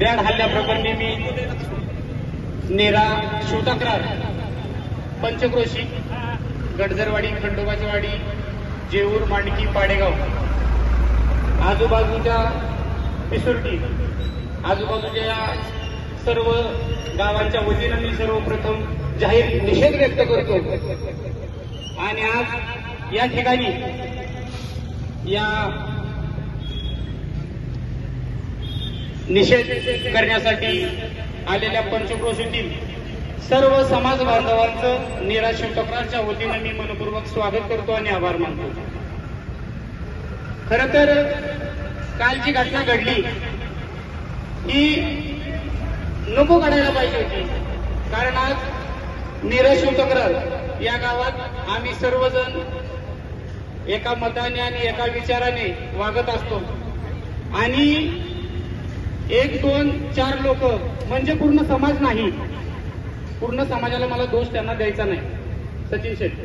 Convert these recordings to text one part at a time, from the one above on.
Bad हल्ल्याप्रकरणी मी नेरा शिवतक्रार पंचक्रोशी गडजरवाडी खंडोबाची वाडी जेऊर मांडकी पाडेगाव आजूबाजूच्या पिसुर्टी आजूबाजूच्या या सर्व गावांच्या वतीनं मी सर्वप्रथम जाहीर निषेध व्यक्त करतो आणि आज या ठिकाणी या निषेध करण्यासाठी आलेल्या पंचक्रोशीतील सर्व समाज बांधवांचं नीरा तक्रारच्या वतीनं मी मनपूर्वक स्वागत करतो आणि आभार मानतो. खर तर काल जी घटना घडली ही नको घडायला पाहिजे होती. कारण आज नीरज तक्रार या गावात आम्ही सर्वजण एका मताने आणि एका विचाराने वागत असतो. आणि एक दोन चार लोक म्हणजे पूर्ण समाज नाही. पूर्ण समाजाला मला दोष त्यांना द्यायचा नाही. सचिन शेट्टी.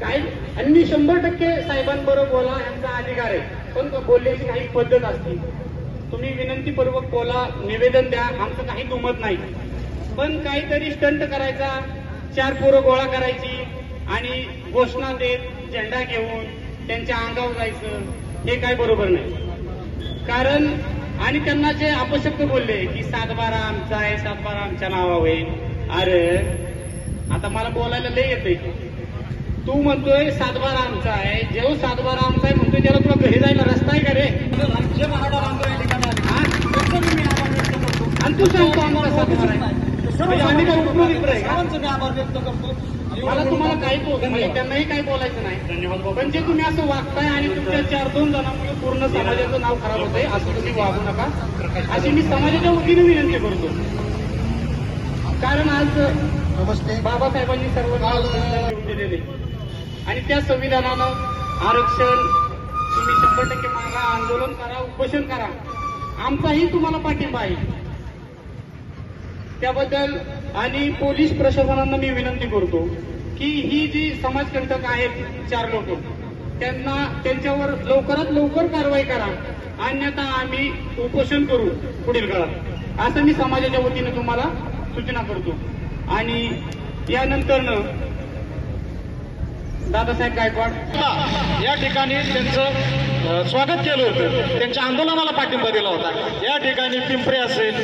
काय आणि मी शंभर टक्के साहेबांबरोबर बोला यांचा अधिकार आहे. पण बोलण्याची काही पद्धत असते. तुम्ही विनंतीपूर्वक बोला निवेदन द्या आमचं काही दुमत नाही. पण काहीतरी स्टंट करायचा चार पोरं गोळा करायची आणि घोषणा देत झेंडा घेऊन त्यांच्या अंगावर जायचं हे काय बरोबर नाही. कारण आणि त्यांना जे अपशब्द बोलले की सातबारा आमचा आहे सातबारा आमच्या नावावर आहे. अरे आता मला बोलायला लय येते तू म्हणतोय सातबारा आमचा आहे. जेव्हा सातबारा आमचा आहे म्हणतोय त्याला तुला घरी जायला रस्ता आहे का रे. आणि तू सांगतो आम्हाला सातबारा आहे. म्हणजे आम्ही काय उपयोग आहे का? आभार व्यक्त करतो. मला तुम्हाला काही बोल म्हणजे त्यांनाही काही बोलायचं नाही. धन्यवाद पण जे तुम्ही असं वागताय आणि तुमच्या चार दोन जणांमुळे पूर्ण समाजाचं नाव खराब होतंय असं तुम्ही वागू नका. अशी मी समाजाच्या वतीने विनंती करतो. कारण आज नमस्ते. बाबासाहेबांनी सर्व दिलेले. आणि त्या संविधानानं आरक्षण तुम्ही शंभर टक्के मागा आंदोलन करा उपोषण करा. आमचाही तुम्हाला पाठिंबा आहे. त्याबद्दल आणि पोलीस प्रशासनांना मी विनंती करतो की ही जी समाजकंटक आहेत चार लोक त्यांना त्यांच्यावर लवकरात लवकर कारवाई करा. अन्यथा आम्ही उपोषण करू पुढील काळात. असं मी समाजाच्या वतीने तुम्हाला सूचना करतो. आणि यानंतरनं दादासाहेब गायकवाड. या ठिकाणी त्यांचं स्वागत केलं होतं. त्यांच्या आंदोलनाला पाठिंबा दिला होता. या ठिकाणी पिंपरे असेल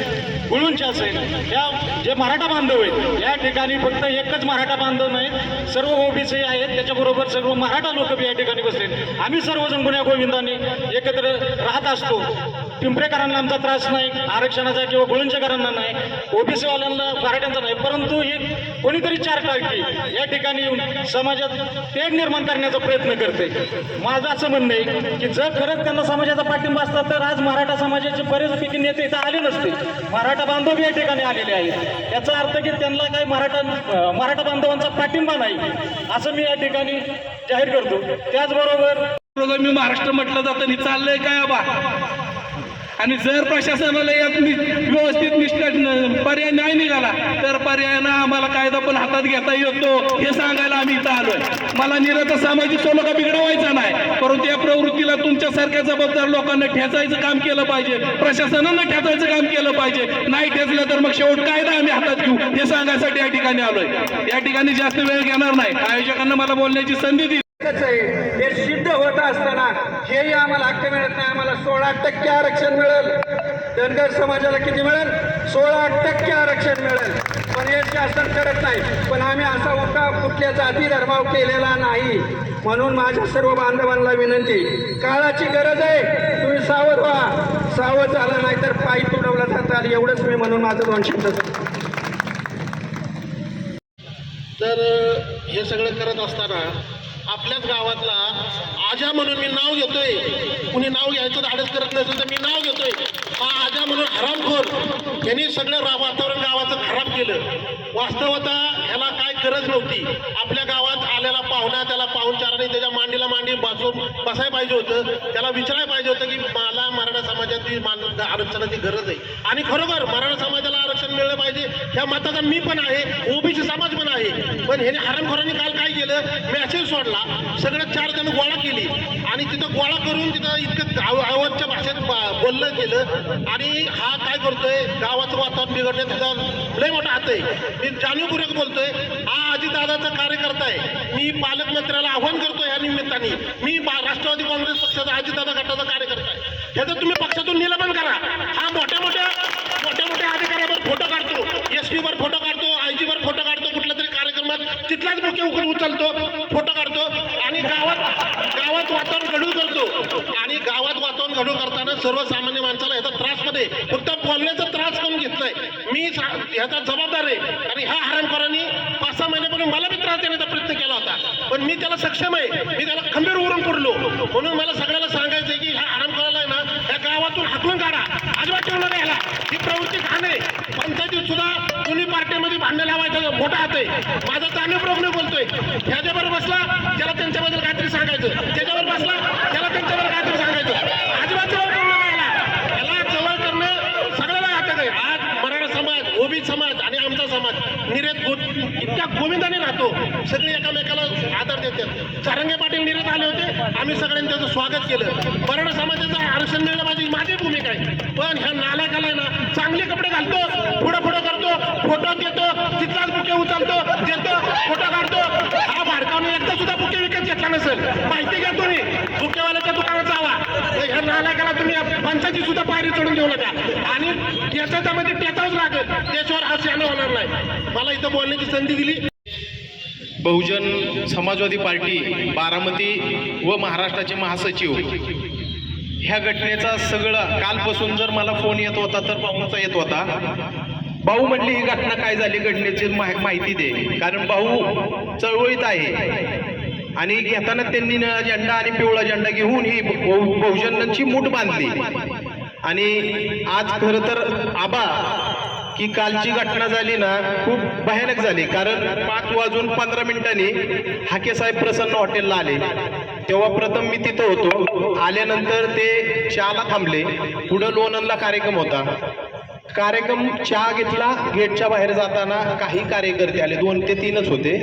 गुळूंचे असेल या जे मराठा बांधव आहेत या ठिकाणी फक्त एकच मराठा बांधव नाहीत सर्व ओबीसी आहेत. त्याच्याबरोबर सर्व मराठा लोक या ठिकाणी बसले आम्ही सर्वजण गुन्ह्या गोविंदाने एकत्र राहत असतो. पिंपरेकरांना आमचा त्रास नाही आरक्षणाचा किंवा गुळुंचेकरांना नाही ओबीसीवाल्यांना मराठ्यांचा नाही परंतु ही कोणीतरी चार टाळकी या ठिकाणी येऊन समाजात तेग निर्माण करण्याचा प्रयत्न करते. माझं असं म्हणणं आहे की जर खरंच त्यांना समाजाचा पाठिंबा असता तर आज मराठा समाजाचे बरेचपैकी नेते इथं आले नसते. मराठा बांधव या ठिकाणी आलेले आहेत. याचा अर्थ की त्यांना काही मराठा मराठा बांधवांचा पाठिंबा नाही. असं मी या ठिकाणी जाहीर करतो. त्याचबरोबर मी महाराष्ट्र म्हटलं जातं आणि चाललंय काय आबा? आणि जर प्रशासनाला यात व्यवस्थित निष्ठ पर्याय नाही निघाला तर पर्यायानं आम्हाला कायदा पण हातात घेता येतो हे सांगायला आम्ही इथं आलोय. मला निरता सामाजिक सलोखा बिघडवायचा नाही परंतु या प्रवृत्तीला तुमच्यासारख्या जबाबदार लोकांना ठेचायचं काम केलं पाहिजे प्रशासनानं ठेचायचं काम केलं पाहिजे. नाही ठेचलं तर मग शेवट कायदा आम्ही हातात घेऊ हे सांगायसाठी या ठिकाणी आलोय. या ठिकाणी जास्त वेळ घेणार नाही. आयोजकांना मला बोलण्याची संधी दिली. हे सिद्ध होत असताना हेही आम्हाला हक्क मिळत नाही. आम्हाला सोळा टक्के आरक्षण मिळेल. धनगर समाजाला किती मिळेल? सोळा टक्के आरक्षण मिळेल. पण हे शासन करत नाही. पण आम्ही असा उठाव कुठल्या जाती धर्माव केलेला नाही. म्हणून माझ्या सर्व बांधवांना विनंती काळाची गरज आहे. तुम्ही सावध व्हा. सावध झाला नाही तर पायी तुडवला जातात. एवढंच मी म्हणून माझं दोन शब्द तर हे सगळं करत असताना आपल्याच गावातला आजा म्हणून मी नाव घेतोय. कुणी नाव घ्यायचं धाडस करत नसेल तर मी नाव घेतोय. हा आजा म्हणून हरामखोर यांनी सगळं वातावरण गावाचं खराब केलं. वास्तवता ह्याला काय गरज नव्हती. आपल्या गावात आलेला पाहुणा त्याला पाहुणचाराने त्याच्या मांडीला मांडी बसून बसायला पाहिजे होतं. त्याला विचारायला पाहिजे होतं की मला मराठा समाजात समाजाची मान आरक्षणाची गरज आहे. आणि खरोखर मराठा समाजाला आरक्षण मिळलं पाहिजे ह्या मताचा मी पण आहे ओबीसी समाज पण आहे. पण ह्याने हरामखोरांनी काल काय केलं? मॅसेज सोडला. सगळं चार जण गोळा केली. आणि तिथं गोळा करून तिथं इतकं आव- आवाजच्या भाषेत बोललं गेलं. आणि हा काय करतोय? गावाचं वातावरण बिघडलं तिथं लय मोठा हात आहे. मी जाणीवपूर्वक बोलतोय. हा अजितदादाचा कार्यकर्ता आहे. मी पालकमंत्र्याला आव्हान करतो या निमित्ताने. मी बा- राष्ट्रवादी काँग्रेस पक्षाचा अजितदादा गटाचा कार्यकर्ता आहे. ह्याचं तुम्ही पक्षातून निलंबन करा. कार्यक्रमात तिथलाच उचलतो फोटो काढतो आणि गावात गावात वातावरण घडू करतो. आणि गावात वातावरण घडू करताना सर्वसामान्य माणसाला ह्याचा त्रासमध्ये फक्त बोलण्याचा त्रास करून घेतलाय? मी सा- ह्याचा जबाबदार आहे. आणि ह्या हरामखोरांनी पाच सहा महिन्यापासून मला बी त्रास देण्याचा प्रयत्न केला होता. पण मी त्याला सक्षम आहे. मी त्याला खंबीर उरून पडलो म्हणून मला सगळ्याला सांगायचं आहे की ह्या हरामखोराला ना ह्या गावातून हाकलून काढा. अजिबात ठेवणार ह्याला. ही प्रवृत्ती घाण आहे पंचायतीत सुद्धा दोन्ही पार्ट्यामध्ये भांडण मोठा हात आहे माझा चांगला प्रॉब्लेम बोलतोय. ह्याच्यावर बसला त्याला त्यांच्याबद्दल काहीतरी सांगायचं. त्याच्यावर बसला त्याला त्यांच्याबद्दल काहीतरी सांगायचं. अजिबात जवळ करू याला. जवळ करणं सगळ्याला हातात आहे. आज मराठा समाज ओबी समाज आणि आमचा समाज निरेत गो इतक्या गोविंदाने राहतो. सगळे एकामेकाला आदर देतात. सारंगे पाटील निरेत आले होते. आम्ही सगळ्यांनी त्याचं स्वागत केलं. मराठा समाजाचं आरक्षण मिळणं माझी माझी भूमिका आहे. पण ह्या नालायकाला ना चांगले कपडे घालतो. पुढं पुढं करतो फोटो देतो तिथलाच बुके उचलतो देतो फोटो काढतो. हा भारताने एकदा सुद्धा बुके विकत घेतला नसेल. माहिती घ्या तुम्ही. बुकेवाल्याच्या दुकानात जावा. ह्या नालायकाला तुम्ही पंचाची सुद्धा पायरी चढून देऊ नका. आणि त्याचं त्यामध्ये लागेल. त्याच्यावर हा शहाणा होणार नाही. मला इथं बोलण्याची संधी दिली. बहुजन समाजवादी पार्टी बारामती व महाराष्ट्राचे महासचिव. ह्या घटनेचा सगळं कालपासून जर मला फोन येत होता तर पाहुणचा येत होता. भाऊ म्हटली ही घटना काय झाली घटनेची माहिती दे. कारण भाऊ चळवळीत आहे. आणि घेताना त्यांनी निळा झेंडा आणि पिवळा झेंडा घेऊन ही बहु- बहुजनांची मूठ बांधली. आणि आज खरं तर आबा की कालची घटना झाली ना खूप भयानक झाली. कारण पाच वाजून पंधरा मिनिटांनी हाके साहेब प्रसन्न हॉटेलला आले. तेव्हा प्रथम मी तिथं होतो. आल्यानंतर ते चहाला थांबले. पुढं लोणंदला कार्यक्रम होता. कार्यक्रम चहा घेतला गेटच्या बाहेर जाताना काही कार्यकर्ते आले. दोन ते तीनच होते.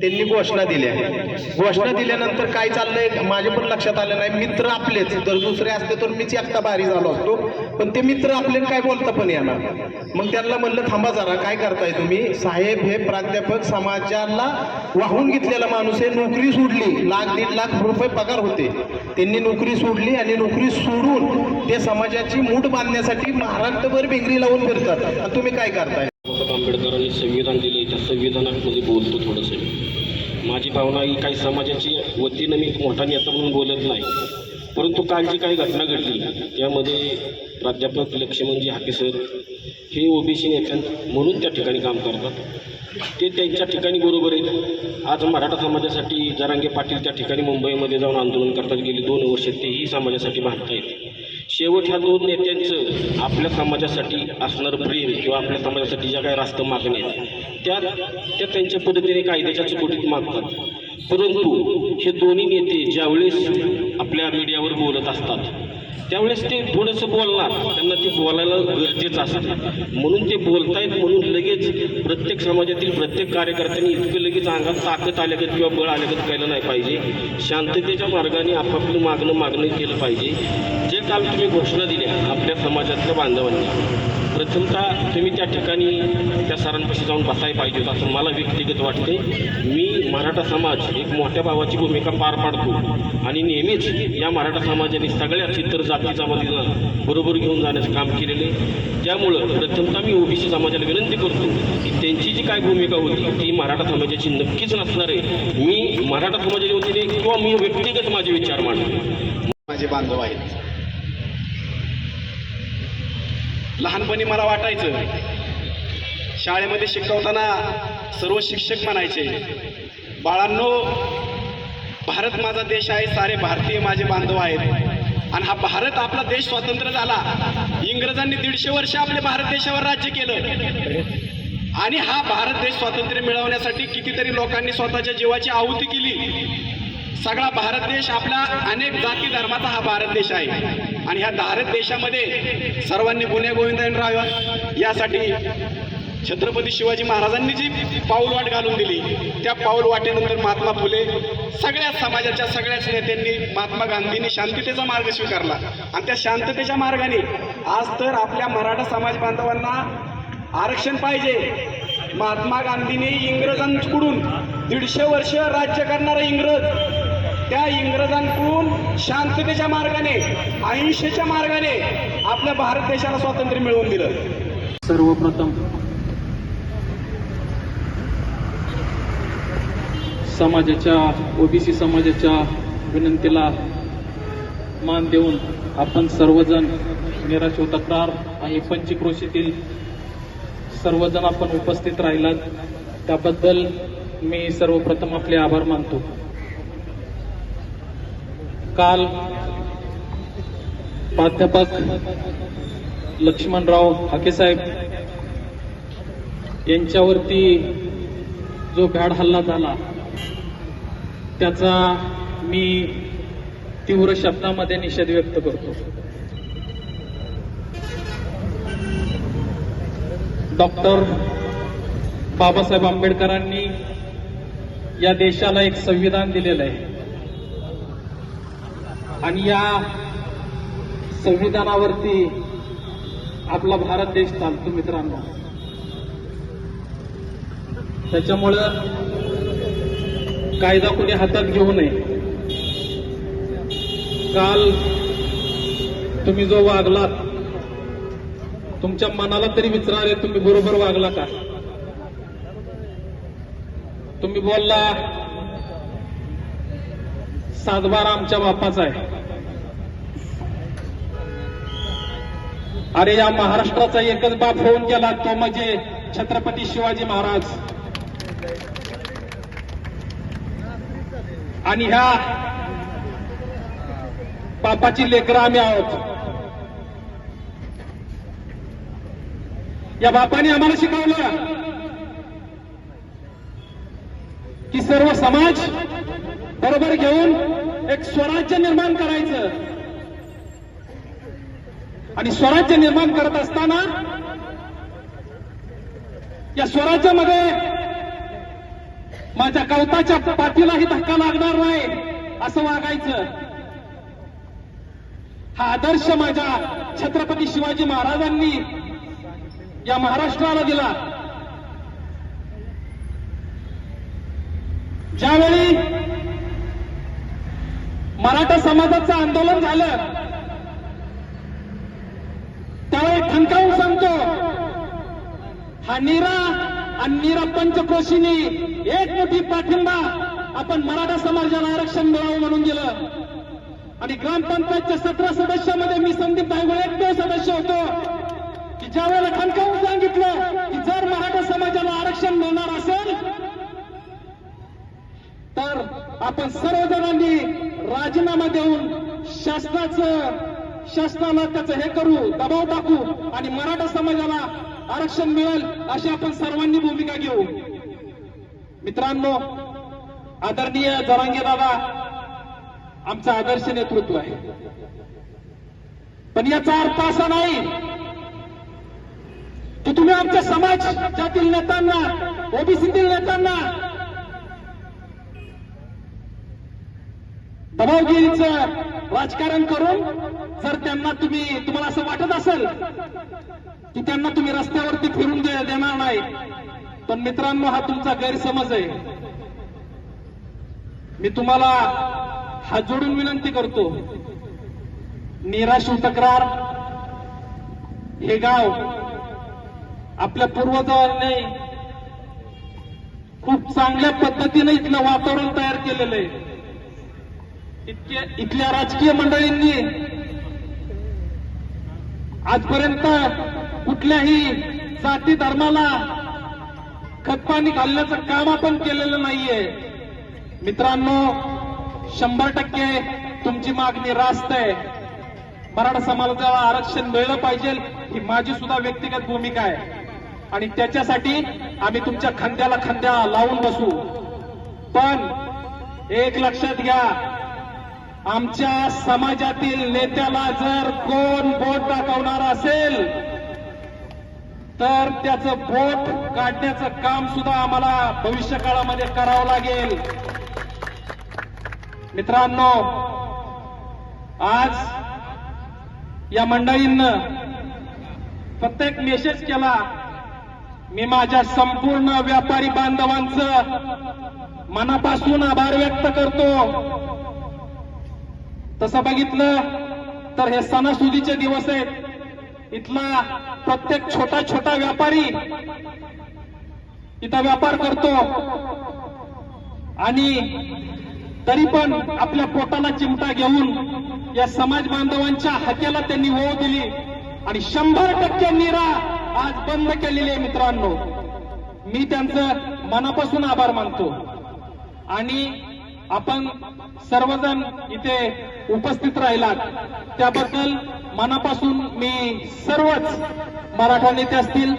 त्यांनी घोषणा दिल्या. घोषणा दिल्यानंतर काय चाललंय? माझ्या पण लक्षात आलं नाही. मित्र आपलेच. जर दुसरे असते तर मीच एकटा भारी झालो असतो. पण ते मित्र आपले काय बोलता पण येणार. मग त्यांना म्हणलं थांबा जरा. काय करताय तुम्ही? साहेब हे प्राध्यापक समाजाला वाहून घेतलेला माणूस आहे. नोकरी सोडली. लाख दीड लाख रुपये पगार होते. त्यांनी नोकरी सोडली आणि नोकरी सोडून ते समाजाची मूठ बांधण्यासाठी महाराष्ट्रभर बेंगरी लावून फिरतात. आणि तुम्ही काय करताय? बाबासाहेब आंबेडकरांनी संविधान दिले त्या संविधानामध्ये बोलतो थोडंसं माझी भावना ही काही समाजाची वतीनं मी मोठा नेता म्हणून बोलत नाही. परंतु काल जी काही घटना घडली त्यामध्ये प्राध्यापक लक्ष्मणजी हाके सर हे ओबीसी नेत्यां म्हणून त्या ठिकाणी काम करतात. ते त्यांच्या ठिकाणी बरोबर आहेत. आज मराठा समाजासाठी जरांगे पाटील त्या ठिकाणी मुंबईमध्ये जाऊन आंदोलन करतात. गेली दोन वर्ष तेही समाजासाठी भांडतायत शेवट ह्या दोन नेत्यांचं आपल्या समाजासाठी असणारं प्रेम किंवा आपल्या समाजासाठी ज्या काही रास्त मागण्या आहेत त्या त्या त्यांच्या पद्धतीने कायद्याच्या चुकटीत मागतात. परंतु हे दोन्ही नेते ज्यावेळेस आपल्या मीडियावर बोलत असतात त्यावेळेस ते थोडंसं बोलणार. त्यांना ते बोलायला गरजेचं असतं. म्हणून ते बोलतायत म्हणून लगेच प्रत्येक समाजातील प्रत्येक कार्यकर्त्यांनी इतकं लगेच अंगात ताकद आल्यागत किंवा बळ आल्यागत केलं नाही पाहिजे. शांततेच्या मार्गाने आपापलं मागणं मागणं केलं पाहिजे. जे काल तुम्ही घोषणा दिल्या आपल्या समाजातल्या बांधवांनी. प्रथमतः तुम्ही त्या ठिकाणी त्या सरांपाशी जाऊन बसायला पाहिजे होतं असं मला व्यक्तिगत वाटते. मी मराठा समाज एक मोठ्या भावाची भूमिका पार पाडतो आणि नेहमीच या मराठा समाजाने सगळ्याच इतर जाती जमातीला बरोबर घेऊन जाण्याचं काम केलेले त्यामुळं प्रथमतः मी ओबीसी समाजाला विनंती करतो की त्यांची जी काय भूमिका होती ती मराठा समाजाची नक्कीच नसणार आहे. मी मराठा समाजाच्या वतीने किंवा मी व्यक्तिगत माझे विचार मांडतो. माझे बांधव आहेत. लहानपणी मला वाटायचं शाळेमध्ये शिकवताना सर्व शिक्षक म्हणायचे बाळांनो भारत माझा देश आहे सारे भारतीय माझे बांधव आहेत. आणि हा भारत आपला देश स्वतंत्र झाला. इंग्रजांनी दीडशे वर्ष आपल्या भारत देशावर राज्य केलं. आणि हा भारत देश स्वातंत्र्य मिळवण्यासाठी कितीतरी लोकांनी स्वतःच्या जीवाची आहुती केली. सगळा भारत देश आपला अनेक जाती धर्माचा हा भारत देश आहे. आणि ह्या भारत देशामध्ये सर्वांनी गुन्हे गोविंदाने राहाव्या. यासाठी छत्रपती शिवाजी महाराजांनी जी पाऊलवाट घालून दिली त्या पाऊल वाटेनंतर महात्मा फुले सगळ्याच समाजाच्या सगळ्याच नेत्यांनी महात्मा गांधींनी शांततेचा मार्ग स्वीकारला. आणि त्या शांततेच्या मार्गाने आज तर आपल्या मराठा समाज बांधवांना आरक्षण पाहिजे. महात्मा गांधींनी इंग्रजांकडून दीडशे वर्ष राज्य करणारा इंग्रज त्या इंग्रजांकडून शांततेच्या मार्गाने अहिंसेच्या मार्गाने आपल्या भारत देशाला स्वातंत्र्य मिळवून दिलं. सर्वप्रथम समाजाच्या ओबीसी समाजाच्या विनंतीला मान देऊन आपण सर्वजण निराश तक्रार आणि पंचक्रोशीतील सर्वजण आपण उपस्थित राहिलात. त्याबद्दल मी सर्वप्रथम आपले आभार मानतो. काल प्राध्यापक लक्ष्मणराव हाकेसाहेब यांच्यावरती जो भ्याड हल्ला झाला त्याचा मी तीव्र शब्दामध्ये निषेध व्यक्त करतो. डॉक्टर बाबासाहेब आंबेडकरांनी या देशाला एक संविधान दिलेलं आहे. आणि या संविधानावरती आपला भारत देश चालतो मित्रांनो. त्याच्यामुळं कायदा कोणी हातात घेऊ नये. काल तुम्ही जो वागलात तुमच्या मनाला तरी विचाराले तुम्ही बरोबर वागला का? तुम्ही बोलला सातबारा आमच्या बापाचा आहे. अरे या महाराष्ट्राचा एकच बाप होऊन गेला तो म्हणजे छत्रपती शिवाजी महाराज. आणि ह्या बापाची लेकरं आम्ही आहोत. या बापाने आम्हाला शिकवलं की सर्व समाज बरोबर घेऊन एक स्वराज्य निर्माण करायचं. आणि स्वराज्य निर्माण करत असताना या स्वराज्यामध्ये माझ्या कवताच्या पाठीलाही धक्का लागणार नाही असं वागायचं. हा आदर्श माझ्या छत्रपती शिवाजी महाराजांनी या महाराष्ट्राला दिला. ज्यावेळी मराठा समाजाचं आंदोलन झालं. त्यावेळी ठणकावून सांगतो हा नीरा आणि नीरा पंचक्रोशीनी एक मोठी पाठिंबा आपण मराठा समाजाला आरक्षण मिळावं म्हणून दिलं. आणि ग्रामपंचायतच्या सतरा सदस्यामध्ये मी संदीप धायगुळे एकमेव सदस्य होतो की ज्या वेळेला ठणकावून सांगितलं की जर मराठा समाजाला आरक्षण मिळणार असेल तर आपण सर्वजणांनी राजीनामा देऊन शासनाचं शासनाला त्याचं हे करू दबाव टाकू आणि मराठा समाजाला आरक्षण मिळेल अशी आपण सर्वांनी भूमिका घेऊ. मित्रांनो आदरणीय जरांगे दादा आमचं आदर्श नेतृत्व आहे. पण याचा अर्थ असा नाही की तुम्ही आमच्या समाजातील नेत्यांना ओबीसीतील नेत्यांना दबावगिरीचं राजकारण करून जर त्यांना तुम्ही तुम्हाला असं वाटत असेल की त्यांना तुम्ही रस्त्यावरती फिरून दे- देणार नाही पण मित्रांनो हा तुमचा गैरसमज आहे. मी तुम्हाला हात जोडून विनंती करतो. निराश तक्रार हे गाव आपल्या पूर्वजांनी खूप चांगल्या पद्धतीने इथलं वातावरण तयार केलेलं आहे. इथल्या राजकीय मंडळींनी आजपर्यंत कुठल्याही जाती धर्माला खतपाणी घालण्याचं काम आपण केलेलं नाहीये. मित्रांनो शंभर टक्के तुमची मागणी रास्त आहे. मराठा समाजाला आरक्षण मिळलं पाहिजे ही माझी सुद्धा व्यक्तिगत भूमिका आहे. आणि त्याच्यासाठी आम्ही तुमच्या खांद्याला खांद्या लावून बसू. पण एक लक्षात घ्या आमच्या समाजातील नेत्याला जर कोण बोट दाखवणार असेल तर त्याचं बोट काढण्याचं काम सुद्धा आम्हाला भविष्य काळामध्ये करावं लागेल. मित्रांनो आज या मंडळींनं प्रत्येक मेसेज केला. मी माझ्या संपूर्ण व्यापारी बांधवांचं मनापासून आभार व्यक्त करतो. तसं बघितलं तर हे सणासुदीचे दिवस आहेत. इथला प्रत्येक छोटा छोटा व्यापारी इथं व्यापार करतो. आणि तरी पण आपल्या पोटाला चिमटा घेऊन या समाज बांधवांच्या हकेला त्यांनी होऊ दिली. आणि शंभर टक्के निरा आज बंद केलेली आहे मित्रांनो. मी त्यांचं मनापासून आभार मानतो. आणि आपण सर्वजण इथे उपस्थित राहिलात. त्याबद्दल मनापासून मी सर्वच मराठा नेते असतील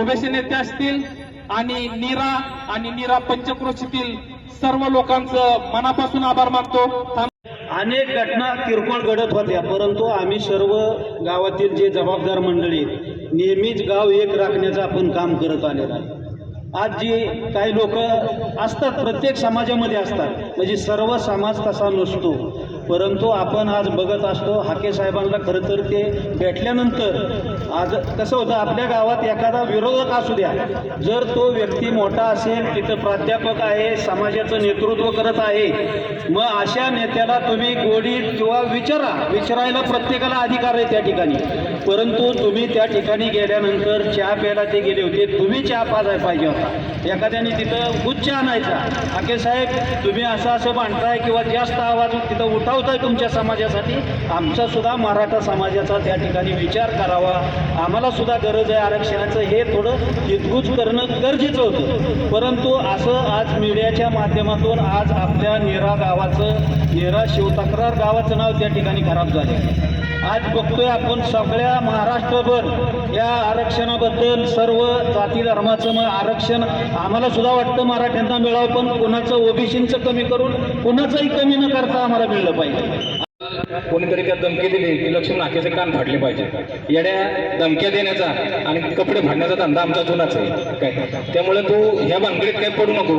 ओबीसी नेते असतील आणि नीरा आणि नीरा पंचक्रोशीतील सर्व लोकांचं मनापासून आभार मानतो. अनेक घटना किरकोळ घडत होत्या परंतु आम्ही सर्व गावातील जे जबाबदार मंडळी आहेत, नेहमीच गाव एक राखण्याचं आपण काम करत आलेलं आहे. आज जे काही लोक असतात प्रत्येक समाजामध्ये असतात. म्हणजे सर्व समाज तसा नसतो. परंतु आपण आज बघत असतो हाके साहेबांना खरं तर ते भेटल्यानंतर आज कसं होतं आपल्या गावात एखादा विरोधक असू द्या जर तो व्यक्ती मोठा असेल तिथं प्राध्यापक आहे समाजाचं नेतृत्व करत आहे मग अशा नेत्याला तुम्ही गोडी किंवा विचारा विचारायला प्रत्येकाला अधिकार आहे त्या ठिकाणी. परंतु तुम्ही त्या ठिकाणी गेल्यानंतर चहा प्यायला ते गेले होते तुम्ही चहा पाजायला पाहिजे होता. एखाद्याने तिथं गुच्छ आणायचा. हाके साहेब तुम्ही असं असं मांडताय किंवा जास्त आवाज तिथं उठावताय तुमच्या समाजासाठी? आमचा सुद्धा मराठा समाजाचा त्या ठिकाणी विचार करावा. आम्हाला सुद्धा गरज आहे आरक्षणाचं. हे थोडं हितगुज करणं गरजेचं होतं. परंतु असं आज मीडियाच्या माध्यमातून आज आपल्या नेरा गावाचं नेरा शिवतक्रार गावाचं नाव त्या ठिकाणी खराब झाले आज बघतोय आपण सगळ्या महाराष्ट्रभर या आरक्षणाबद्दल सर्व जाती धर्माचं मग आरक्षण. आम्हाला सुद्धा वाटतं मराठ्यांना मिळावं पण कुणाचं ओबीसींचं कमी करून कुणाचंही कमी न करता आम्हाला मिळलं पाहिजे. कोणीतरी त्या धमकी दिली की लक्ष्मी नाकेचे कान फाडले पाहिजे. येड्या धमक्या देण्याचा आणि कपडे फाडण्याचा धंदा आमचा जुनाच आहे. काय? त्यामुळे तू ह्या भानगडीत काही पडू नको.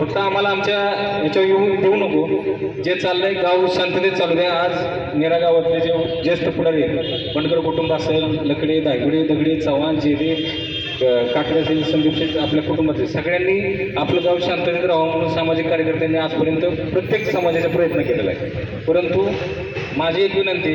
फक्त आम्हाला आमच्या याच्यावर येऊन देऊ नको. जे चाललंय गाव शांततेत चालू द्या. आज नेरा गावातले जे ज्येष्ठ पुढारी आहेत बंडकर कुटुंब असेल लकडे दायगुडे दगडे चव्हाण जेदे काकडे असेल संदीप शेठ आपल्या कुटुंबातले सगळ्यांनी आपलं गाव शांततेत राहावं म्हणून सामाजिक कार्यकर्त्यांनी आजपर्यंत प्रत्येक समाजाचा प्रयत्न केलेला आहे. परंतु माझी एक विनंती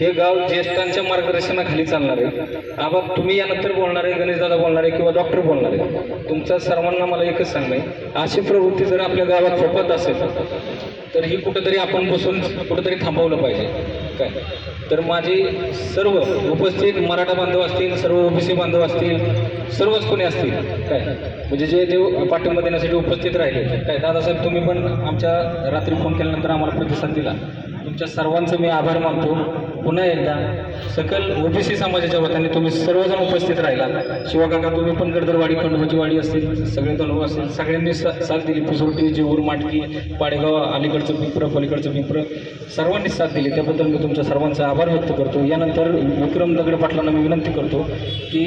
हे गाव ज्येष्ठांच्या मार्गदर्शनाखाली चालणार आहे. आबा तुम्ही यानंतर बोलणार आहे गणेशदादा बोलणार आहे किंवा डॉक्टर बोलणार आहे. तुमचा सर्वांना मला एकच सांगणं आहे अशी प्रवृत्ती जर आपल्या गावात फोपत असेल तर ही कुठंतरी आपण बसून कुठंतरी थांबवलं पाहिजे. काय? तर माझे सर्व उपस्थित मराठा बांधव असतील सर्व ओबीसी बांधव असतील सर्वच कोणी असतील काय? म्हणजे जे देव पाठिंबा देण्यासाठी उपस्थित राहिले काय? दादासाहेब तुम्ही पण आमच्या रात्री फोन केल्यानंतर आम्हाला प्रतिसाद दिला. तुमच्या सर्वांचं मी आभार मानतो. पुन्हा एकदा सकल ओबीसी समाजाच्या वतीने तुम्ही सर्वजण उपस्थित राहिला शिवकाका तुम्ही पण गडदरवाडी खंडोबाची वाडी असतील सगळे तलाव असतील सगळ्यांनी सा साथ दिली. पिसोटी जेऊर माटकी पाडेगाव अलीकडचं पिंपर पलीकडचं पिंपर सर्वांनी साथ दिली. त्याबद्दल मी तुमच्या सर्वांचा आभार व्यक्त करतो. यानंतर विक्रम दगड पाटलांना मी विनंती करतो की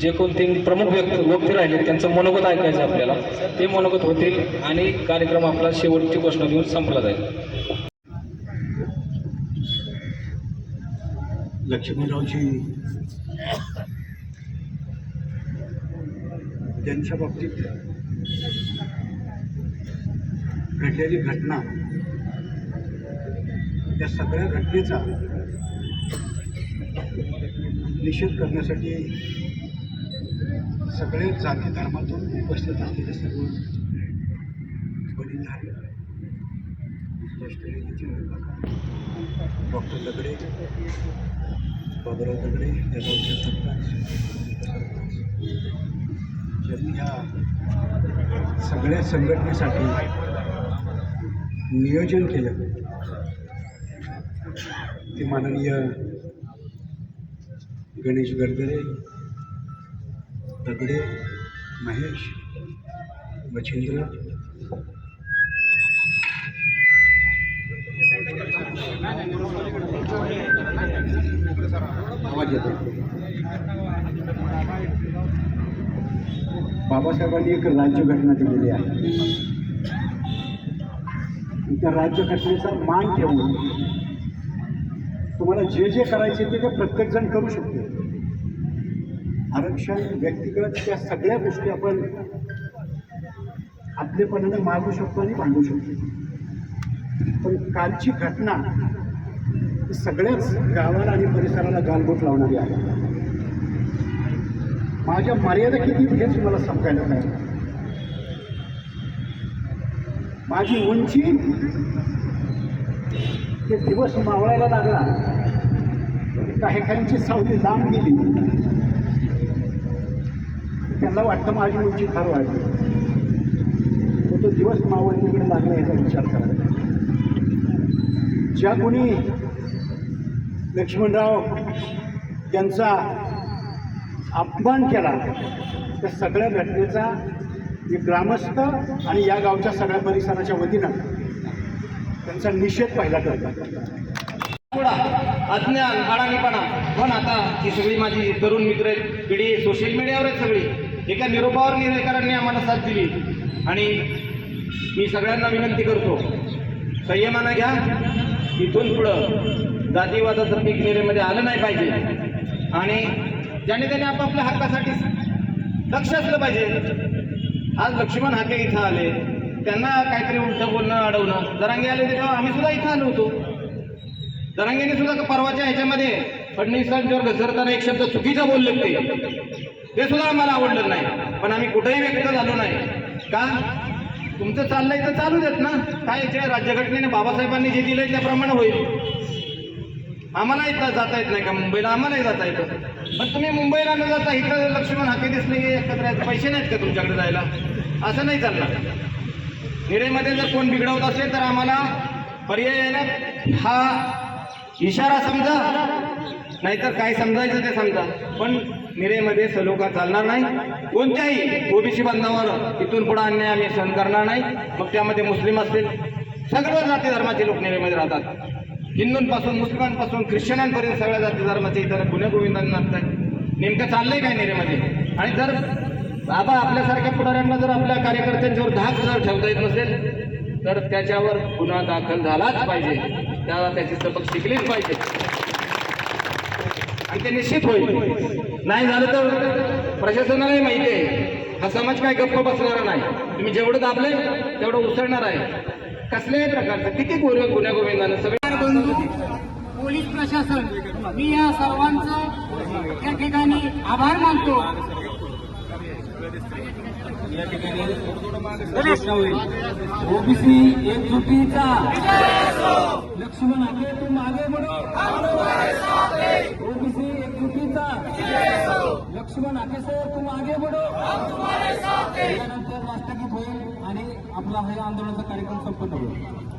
जे कोणते प्रमुख व्यक्ती व्यक्ती राहिले त्यांचं मनोगत ऐकायचं आपल्याला. ते मनोगत होतील आणि कार्यक्रम आपला शेवटची घोषणा देऊन संपला जाईल. लक्ष्मीरावजी त्यांच्या बाबतीत घडलेली घटना या सगळ्या घटनेचा निषेध करण्यासाठी सगळे जाती धर्मातून उपस्थित असलेले सर्व वडीलधारी ज्येष्ठ डॉक्टर दगडे बाबुराव दगडे या गावचे सरपंच ज्यांनी ह्या सगळ्या संघटनेसाठी नियोजन केलं. ते माननीय गणेश गडगरे दगडे महेश मच्छिंद्र आवाज येतो. बाबासाहेबांनी एक राज्यघटना दिलेली आहे. त्या राज्यघटनेचा मान ठेवून तुम्हाला जे जे करायचे ते ते प्रत्येकजण करू शकतो. आरक्षण व्यक्तिगत त्या सगळ्या गोष्टी आपण आपलेपणाने मागू शकतो आणि मांडू शकतो. पण कालची घटना ही सगळ्याच गावाला आणि परिसराला गालबोट लावणारी आहे. माझ्या मर्यादा किती हेच मला समजायला पाहिजे. माझी उंची ते दिवस मावळायला लागला. काही काहींची सावली लांब गेली. त्यांना वाटतं माझी उंची फार वाढली. तो दिवस मावळ तिकडे लागला याचा विचार करा. ज्या कोणी लक्ष्मणराव यांचा अपमान केला. त्या सगळ्या घटनेचा मी ग्रामस्थ आणि या गावच्या सगळ्या परिसराच्या वतीनं त्यांचा निषेध पाहिला करतात थोडा अज्ञान अडाणीपणा. पण आता ही सगळी माझी तरुण मित्र पिढी सोशल मीडियावर सगळी. एका निरोपावर निराकरांनी आम्हाला साथ दिली. आणि मी सगळ्यांना विनंती करतो संयमानं घ्या. इथून पुढं जातीवादाचं पीक निरेमध्ये आलं नाही पाहिजे. आणि ज्याने त्याने आपापल्या हक्कासाठी लक्ष असलं पाहिजे. आज लक्ष्मण हाके इथं आले. त्यांना काहीतरी उलटं बोलणं अडवणं. जरांगे आले तेव्हा आम्ही सुद्धा इथं आलो होतो. जरांगेने सुद्धा परवाच्या ह्याच्यामध्ये फडणवीसांच्यावर घसरताना एक शब्द चुकीचा बोलले ते ते सुद्धा आम्हाला आवडलं नाही. पण आम्ही कुठेही व्यक्त झालो नाही. का? तुमचं चाललंय तर चालू देत ना. काय याच्या राज्यघटनेने बाबासाहेबांनी जे दिलंय त्याप्रमाणे होईल. आम्हाला इथं जाता येत नाही का मुंबईला? आम्हालाही जाता येतं. पण तुम्ही मुंबईला न जाता इथं लक्ष्मण हाके दिसले की एकत्र यायचे. पैसे नाहीत का तुमच्याकडे जायला? असं नाही चालणार. निरेमध्ये जर कोण बिघडवत असेल तर आम्हाला पर्यायाने हा इशारा समजा. नाहीतर काय समजायचं ते समजा पण निरेमध्ये सलोखा चालणार नाही. कोणत्याही ओबीसी बांधवावर इथून पुढे अन्याय आम्ही सहन करणार नाही. मग त्यामध्ये मुस्लिम असतील. सगळं जाती धर्माचे लोक निरेमध्ये राहतात. हिंदूंपासून मुस्लिमांपासून ख्रिश्चनांपर्यंत सगळ्या जाती धर्माचे इतर गुन्हेगोविंदांना नेमकं चाललंय काय निरेमध्ये आणि जर बाबा आपल्यासारख्या पुढाऱ्यांना जर आपल्या कार्यकर्त्यांच्यावर धाक जर ठेवता येत नसेल तर त्याच्यावर गुन्हा दाखल झालाच पाहिजे. त्याला त्याची सबक शिकलीच पाहिजे. आणि ते निश्चित होईल. नाही झालं तर प्रशासनालाही माहिती आहे. हा समाज काय गप्प बसणारा नाही. तुम्ही जेवढं दाबले तेवढं उसळणार आहे. कसल्याही प्रकारचं किती गुन्हे गुन्हेगोविंदानं सगळे सगळे पोलीस प्रशासन मी या सर्वांचं या ठिकाणी आभार मानतो. ओबीसी एकजुटीचा लक्ष्मण आगे तू मागे बढो ओबीसी एकजुटीचा लक्ष्मण आगे सर तू मागे बढो त्यानंतर राष्ट्रगीत होईल आणि आपला हे आंदोलनाचा कार्यक्रम संपन्न होईल.